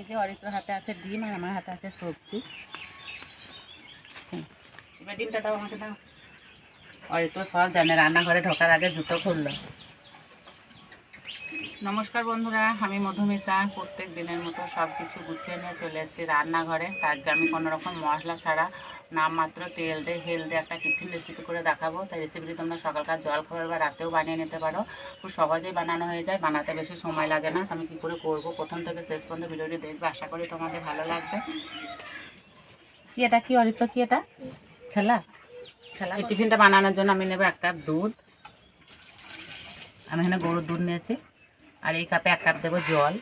এই যে অরিত্র হাতে আছে ডিম আর আমার হাতে আছে সবজি। এবার ডিমটা দাও, আমাকে দাও। অরিত্র সব জানে, রান্নাঘরে ঢোকার আগে জুতো খুললো। নমস্কার বন্ধুরা, আমি মধুমিতা। প্রত্যেক দিনের মতো সব কিছু গুছিয়ে নিয়ে চলে এসেছি রান্নাঘরে। আজকে আমি কোনো রকম মশলা ছাড়া নামমাত্র তেল দিয়ে হেল দিয়ে একটা টিফিন রেসিপি করে দেখাবো। তাই রেসিপিটি তোমরা সকালকার জল খাবার বা রাতেও বানিয়ে নিতে পারো। খুব সহজেই বানানো হয়ে যায় বানাতে বেশি সময় লাগে না। তো আমি কী করে করব? প্রথম থেকে শেষ পর্যন্ত ভিডিওটি দেখবে আশা করি তোমাদের ভালো লাগবে। কি এটা? কি অরিত্র কি এটা? খেলা? খেলা এই টিফিনটা বানানোর জন্য আমি নেব এক কাপ দুধ। আমি এখানে গরুর দুধ নিয়েছি। আর এই কাপে এক কাপ দেবো জল।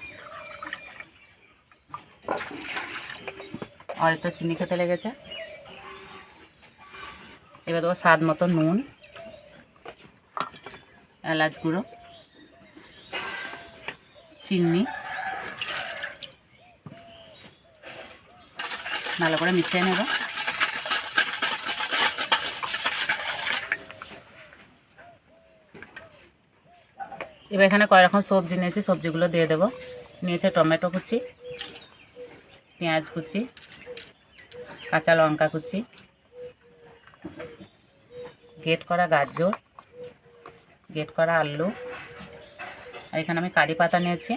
আর তো চিনি খেতে লেগেছে। এবার দেবো স্বাদ মতো নুন, এলাচ গুঁড়ো, চিনি, ভালো করে মিশিয়ে নেব। এবার এখানে কয় রকম সবজি নিয়েছি, সবজিগুলো দিয়ে দেবো। নিয়েছে টমেটো কুচি, পেঁয়াজ কুচি, কাঁচা লঙ্কা কুচি গেট করা গাজর, গেট করা আলু। আর এখানে আমি কারি পাতা নিয়েছি।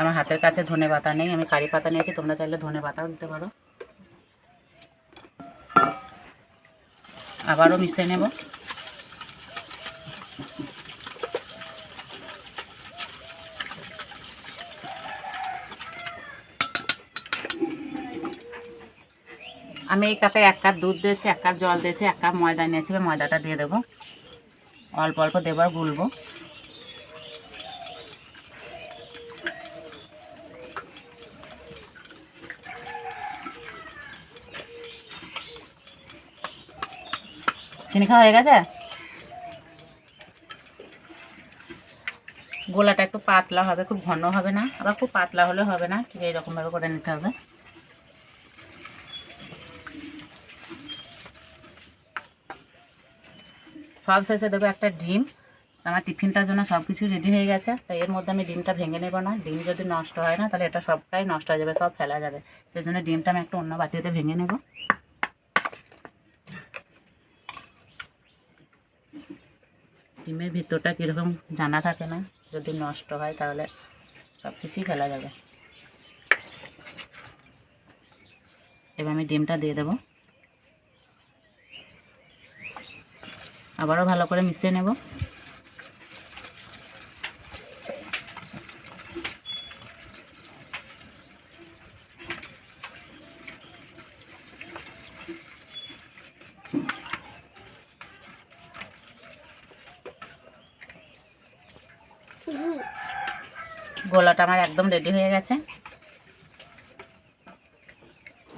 আমার হাতের কাছে ধনে পাতা নেই, আমি কারি পাতা নিয়েছি, তোমরা চাইলে ধনে পাতাও দিতে পারো। আবারও মিশিয়ে নেব। আমি এই কাপে এক কাপ দুধ দিয়েছি, এক কাপ জল দিয়েছি, এক কাপ ময়দা নিয়েছি ময়দাটা দিয়ে দেবো। অল্প অল্প দেবো আর গুলবো। চিনি খাওয়া হয়ে গেছে? গোলাটা একটু পাতলা হবে, খুব ঘন হবে না, আবার খুব পাতলা হলে হবে না, ঠিক এইরকমভাবে করে নিতে হবে। সব শেষে দেবো একটা ডিম। আমার টিফিনটার জন্য সব কিছু রেডি হয়ে গেছে। তাই এর মধ্যে আমি ডিমটা ভেঙে নেব না। ডিম যদি নষ্ট হয় না, তাহলে এটা সবটাই নষ্ট হয়ে যাবে, সব ফেলা যাবে। সেই জন্য ডিমটা আমি একটা অন্য বাটিতে ভেঙে নেব। ডিমের ভিতরটা কীরকম জানা থাকে না, যদি নষ্ট হয় তাহলে সব কিছুই ফেলা যাবে। এবার আমি ডিমটা দিয়ে দেবো। আবারও ভালো করে মিশিয়ে নেব। গোলাটা আমার একদম রেডি হয়ে গেছে।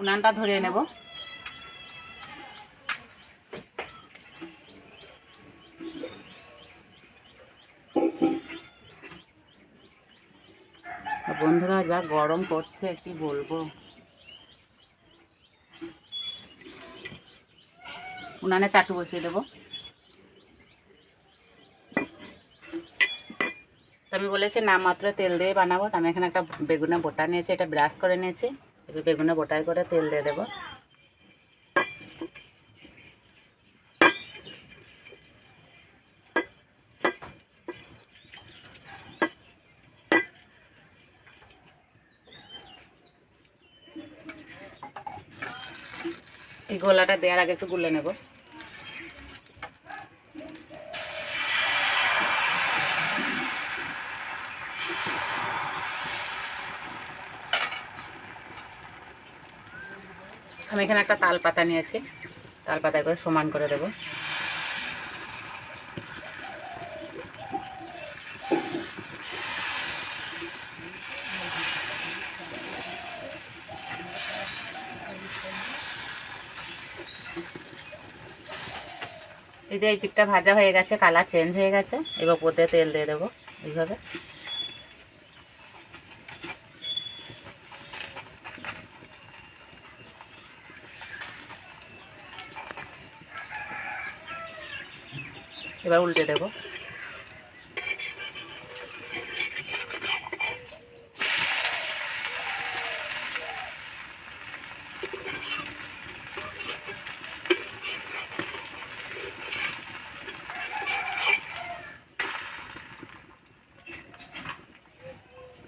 উনানটা ধরিয়ে নেব। বন্ধুরা, যা গরম পড়ছে, কি বলব? উনানে চাটু বসিয়ে দেবো। আমি বলেছি, না, মাত্র তেল দিয়ে বানাবো। তো আমি এখানে একটা বেগুনে বোটা নিয়েছি, এটা ব্রাশ করে নিয়েছি। এবার বেগুনে বোটায় করে তেল দিয়ে দেবো। এই গোলাটা দেওয়ার আগে একটু গুলে নেব। আমি এখানে একটা তাল পাতা নিয়েছি। তাল পাতায় করে সমান করে দেব। এই যে এই পিঠটা ভাজা হয়ে গেছে, কালার চেঞ্জ হয়ে গেছে। এবার পোতে তেল দিয়ে দেবো এইভাবে। এবার উল্টে দেবো।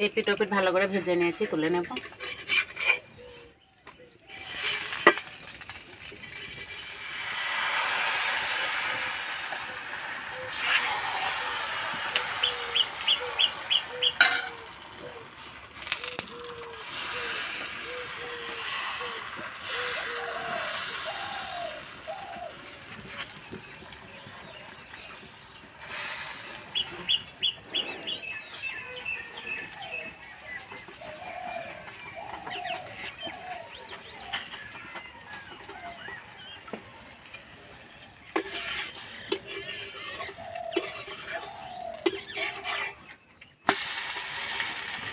এপিট ওপিট ভালো করে ভেজে নিয়েছি তুলে নেব।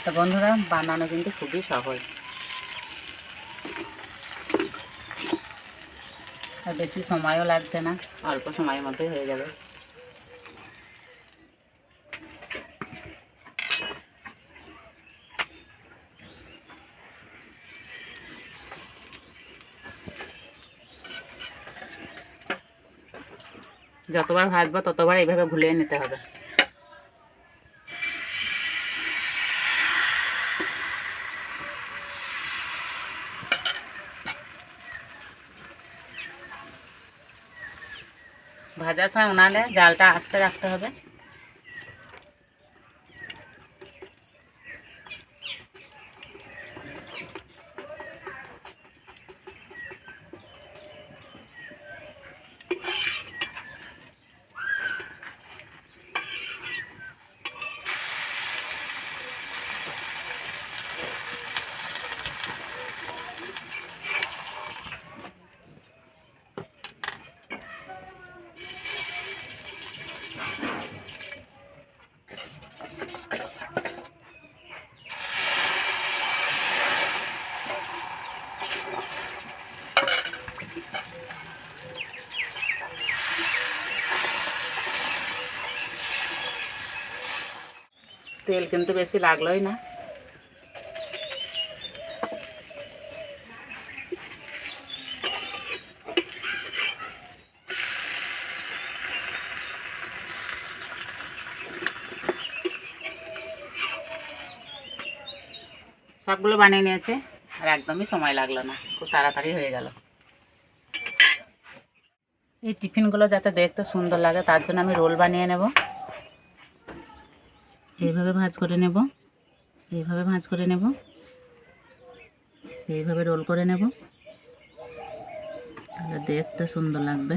তো বন্ধুরা, বানানো কিন্তু খুবই সহজ। আর বেশি সময়ও লাগছে না, অল্প সময়ের মধ্যে হয়ে যাবে। যতবার ভাজবো, ততবার এইভাবে ঘুলিয়ে নিতে হবে। ভাজার সময় উনালে জালটা আস্তে রাখতে হবে। তেল কিন্তু বেশি লাগলোই না। সবগুলো বানিয়ে নিয়েছে, আর একদমই সময় লাগল না, খুব তাড়াতাড়ি হয়ে গেল। এই টিফিনগুলো যাতে দেখতে সুন্দর লাগে, তার জন্য আমি রোল বানিয়ে নেব। এইভাবে ভাঁজ করে নেব। এইভাবে ভাঁজ করে নেব। এইভাবে রোল করে নেব। তাহলে দেখতে সুন্দর লাগবে।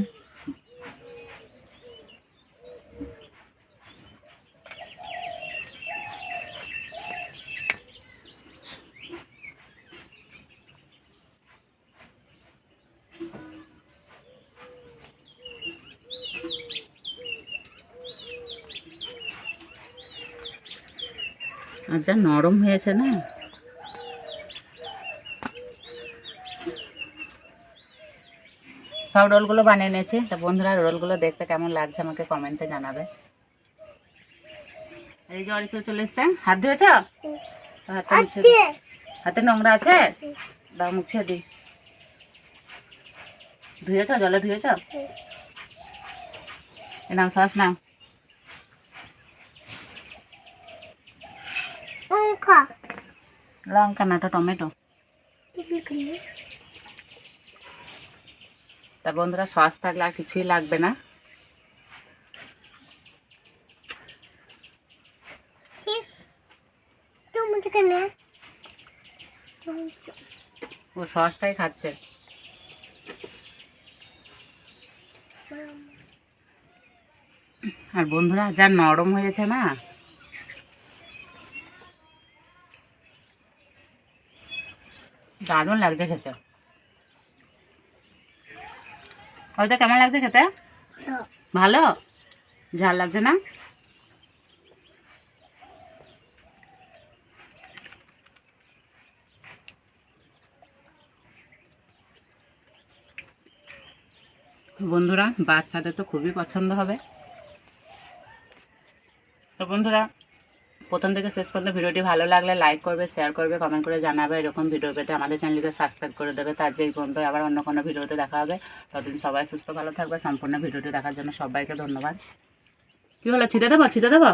আর যা নরম হয়েছে না? সব রোলগুলো বানিয়ে নিয়েছি তা বন্ধুরা রোলগুলো দেখতে কেমন লাগছে আমাকে কমেন্টে জানাবে। এই যে অরিকে চলে এসছে। হাত ধুয়েছ? হাতে মুছে দি। হাতে নোংরা আছে? দাও মুছে দি। ধুয়েছ? জলে ধুয়েছ? এ নাও সস নাও। লঙ্কা নাটা টমেটো। তা বন্ধুরা, সস থাকলে আর কিছুই লাগবে না। ও, সসটাই খাচ্ছে। আর বন্ধুরা, যা নরম হয়েছে না দারুণ লাগছে খেতে। ওইটা কেমন লাগছে খেতে? ভালো? ঝাল লাগছে না? বন্ধুরা, বাচ্চাদের তো খুবই পছন্দ হবে। তো বন্ধুরা প্রথম থেকে শেষ পর্যন্ত ভিডিওটি ভালো লাগলে লাইক করবে শেয়ার করবে কমেন্ট করে জানাবে। এরকম ভিডিও পেতে আমাদের চ্যানেলকে সাবস্ক্রাইব করে দেবে। তো আজকে এই পর্যন্ত আবার অন্য কোনো ভিডিওতে দেখা হবে। ততদিন সবাই সুস্থ ভালো থাকবে। সম্পূর্ণ ভিডিওটি দেখার জন্য সবাইকে ধন্যবাদ। কী হলো? ছিটে দেবো? ছিটে দেবো?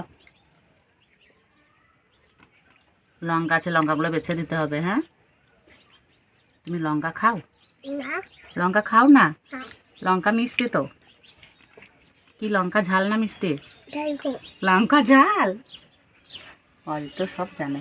লঙ্কা আছে লঙ্কাগুলো বেছে দিতে হবে হ্যাঁ? তুমি লঙ্কা খাও? লঙ্কা খাও না? না। লঙ্কা মিষ্টি তো? কি লঙ্কা ঝাল না মিষ্টি? লঙ্কা ঝাল? অল তো সব জানে